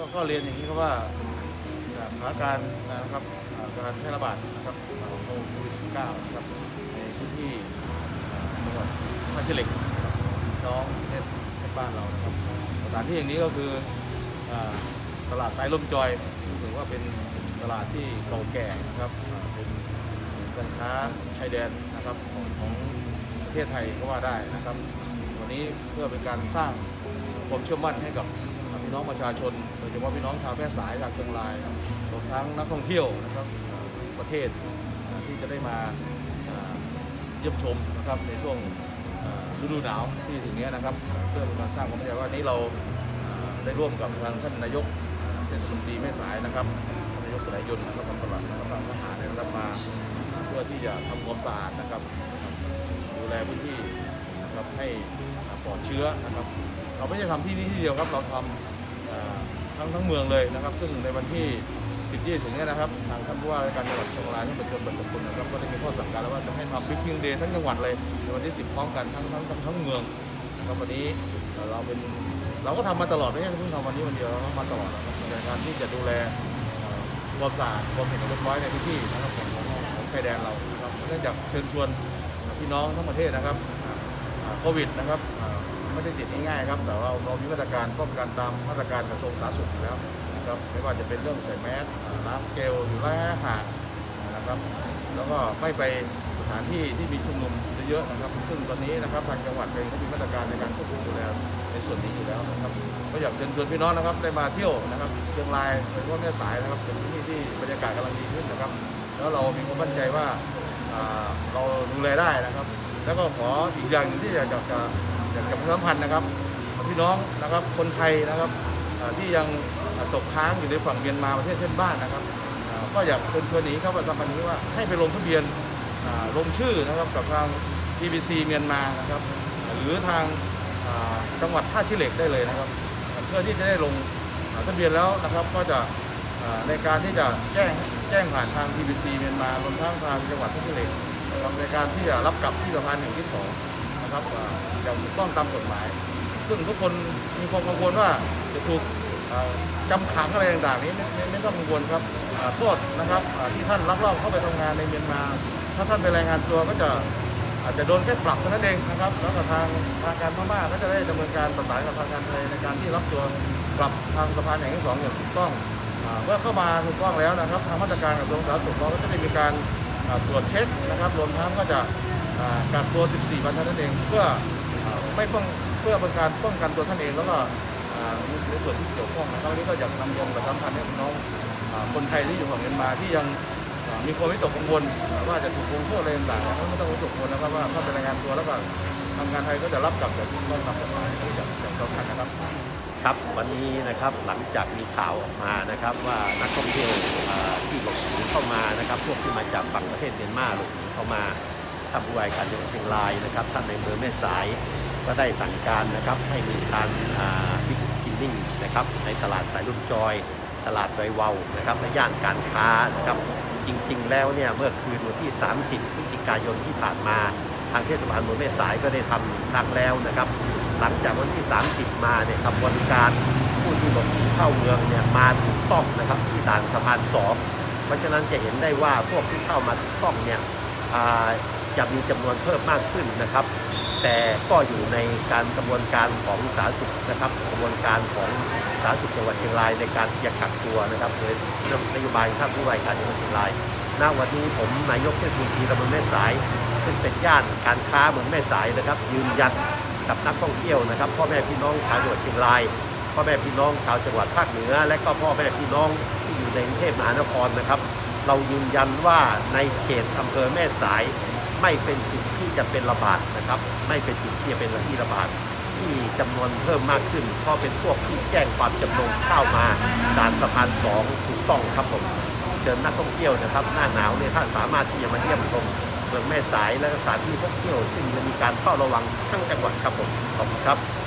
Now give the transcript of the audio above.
ก็ก็เรียนอย่างนี้ครับว่ากสถานการณ์นะครับการแพร่ระบาดนะครับของโควิด -19 นะครับในพื้นที่จังหวัดท่าขี้เหล็กนะครับน้องประเทศในบ้านเรานะครับสถานที่อย่างนี้ก็คือตลาดสายลมจอยถือว่าเป็นตลาดที่เก่าแก่นะครับเป็นการค้าชายแดนนะครับของของประเทศไทยก็ว่าได้นะครับ วันนี้เพื่อเป็นการสร้างความเชื่อมั่นให้กับ พี่น้องประชาชน โดยเฉพาะพี่น้องชาวแพร่สายชาวเชียงรายรวมทั้งนักท่องเที่ยวนะครับประเทศที่จะได้มาเยี่ยมชมนะครับในช่วงฤดูหนาวที่ถึงนี้นะครับ เพื่อเป็นการสร้างความมั่นใจว่านี้เราได้ร่วมกับทางท่านนายกเทศมนตรีแม่สายนะครับท่านนายกสลายยนต์นะครับทางตลาดนะครับทางทหารได้รับมาเพื่อที่จะทำความสะอาดนะครับ ดูแลพื้นที่นะครับให้ปลอดเชื้อนะครับ เราไม่ได้ทำที่นี่ที่เดียวครับเราทำ ทั้งทั้งเมืองเลยนะครับ ซึ่งในวันที่ 10ที่ถึงนี้นะครับทางท่านผู้ว่าราชการจังหวัดเชียงรายท่านประชนบัตรคุณนะครับก็ได้มีข้อสั่งการแล้วว่าจะให้ทำบิ๊กคิงเดย์ทั้งจังหวัดเลยในวันที่ 10 พร้อมกันทั้งทั้งทั้งทั้งเมืองนะครับวันนี้เราเป็นเราก็ทำมาตลอดไม่ใช่เพิ่งทำวันนี้วันเดียวเรามาตลอดนะครับในการที่จะดูแลความสะอาดความเห็นเรียบร้อยในพื้นที่นะครับของของของชายแดนเราครับเนื่องจากเชิญชวนพี่น้องทั้งประเทศนะครับโควิดนะครับ ไม่ได้ติดง่ายๆครับ แต่ว่าเรามีมาตรการป้องกันตามมาตรการกระทรวงสาธารณสุขอยู่แล้วนะครับไม่ว่าจะเป็นเรื่องใส่แมสล้างเจลหรือระยะห่างนะครับ แล้วก็ไม่ไปสถานที่ที่มีชุมนุมเยอะๆนะครับ ซึ่งตอนนี้นะครับทางจังหวัดเองก็มีมาตรการในการควบคุมดูแลในส่วนนี้อยู่แล้วนะครับก็อยากเชิญชวนพี่น้องนะครับได้มาเที่ยวนะครับเชียงรายโดยเฉพาะแม่สายนะครับเป็นที่ที่บรรยากาศกำลังดีขึ้นนะครับ แล้วเรามีความมั่นใจว่าเราดูแลได้นะครับ แล้วก็ขออีกอย่างหนึ่งที่อยากจะ อยากจะประชาสัมพันธ์นะครับพี่น้องนะครับคนไทยนะครับที่ยังตกค้างอยู่ในฝั่งเมียนมาประเทศเพื่นบ้านนะครับ ก็อยากเชิญชวนนี้เข้าประชาสัมพันธ์นี้ว่าให้ไปลงทะเบียนลงชื่อนะครับกับทาง TBC เมียนมานะครับหรือทางจังหวัดท่าขี้เหล็กได้เลยนะครับ เพื่อที่จะได้ลงทะเบียนแล้วนะครับก็จะในการที่จะแจ้งแจ้งผ่านทาง TBC เมียนมารวมทั้งทางจังหวัดทุกเหล็กในการที่จะรับกลับที่สะพานแห่งที่สอง นะครับอย่างถูกต้องตามกฎหมาย ซึ่งทุกคนมีความกังวลว่าจะถูกจำขังอะไรต่างๆนี้ไม่ไม่ต้องกังวลครับโทษนะครับที่ท่านลักลอบเข้าไปทำงานในเมียนมา ถ้าท่านไปรายงานตัวก็จะอาจจะโดนแค่ปรับเท่านั้นเองนะครับแล้วก็ทางทางการพม่าก็จะได้ดำเนินการประสานกับทางการไทยในการที่รับตัวกลับทางสะพานแห่งที่สองอย่างถูกต้องเมื่อเข้ามาถูกต้องแล้วนะครับ ทางมาตรการกระทรวงสาธารณสุขเราก็จะได้มีการตรวจเช็คนะครับรวมทั้งก็จะ กักตัว 14 วันเท่านั้นเองเพื่อไม่ป้องเพื่อเป็นการป้องกันตัวท่านเองแล้วก็ในส่วนที่เกี่ยวข้องนะครับนี้ก็อยากนำเรียนประชาสัมพันธ์ให้พี่น้องคนไทยที่อยู่ฝั่งเมียนมาที่ยังมีความวิตกกังวลว่าจะถูกลงโทษอะไรต่างๆนะครับไม่ต้องวิตกกังวลนะครับว่าถ้าเป็นรายงานตัวแล้วก็ทางการไทยก็จะรับกลับอย่างที่ต้องตามกฎหมายนี่อย่างอย่างสำคัญนะครับครับวันนี้นะครับหลังจากมีข่าวออกมานะครับ ว่านักท่องเที่ยวที่หลบหนีเข้ามานะครับ พวกที่มาจากฝั่งประเทศเมียนมาหลบหนีเข้ามา ท่านผู้ว่าการจังหวัดเชียงรายนะครับท่านในอำเภอแม่สายก็ได้สั่งการนะครับให้มีการบิ๊กคินนิ่งนะครับในตลาดสายลุ่มจอย ตลาดดอยเวานะครับและย่านการค้านะครับจริงๆ แล้วเนี่ยเมื่อคืนวันที่ 30พฤศจิกายนที่ผ่านมาทางเทศบาลเมืองแม่สายก็ได้ทำครั้งแล้วนะครับ หลังจากวันที่ 30 มาเนี่ยครับบริการผู้ที่หลบหนีเข้าเมืองเนี่ยมาถูกต้องนะครับที่ด่านสะพานสองเพราะฉะนั้นจะเห็นได้ว่าพวกที่เข้ามาถูกต้องเนี่ย จะมีจำนวนเพิ่มมากขึ้นนะครับ แต่ก็อยู่ในการกระบวนการของสาธารณสุขนะครับกระบวนการของสาธารณสุขจังหวัดเชียงรายในการที่จะกักตัวนะครับโดยนโยบายท่านผู้ว่าราชการจังหวัดเชียงรายณวันนี้ผมนายกเทศมนตรีตำบลแม่สาย ซึ่งเป็นย่านการค้าเมืองแม่สายนะครับ ยืนยันกับนักท่องเที่ยวนะครับพ่อแม่พี่น้องชาวจังหวัดเชียงรายพ่อแม่พี่น้องชาวจังหวัดภาคเหนือ และก็พ่อแม่พี่น้องที่อยู่ในกรุงเทพมหานครนะครับ เรายืนยันว่าในเขตอำเภอแม่สาย ไม่เป็นจุดที่จะเป็นระบาดนะครับ ไม่เป็นจุดที่จะเป็นที่ระบาดที่จำนวนเพิ่มมากขึ้นเพราะเป็นพวกที่แจ้งความจำนงเข้ามาด่านสะพานสองถูกต้องครับผมเชิญนักท่องเที่ยวนะครับ หน้าหนาวเนี่ยถ้าสามารถที่จะมาเยี่ยมชมเมืองแม่สายและสถานที่ท่องเที่ยวซึ่งจะมีการเฝ้าระวังทั้งจังหวัดครับผมขอบคุณครับ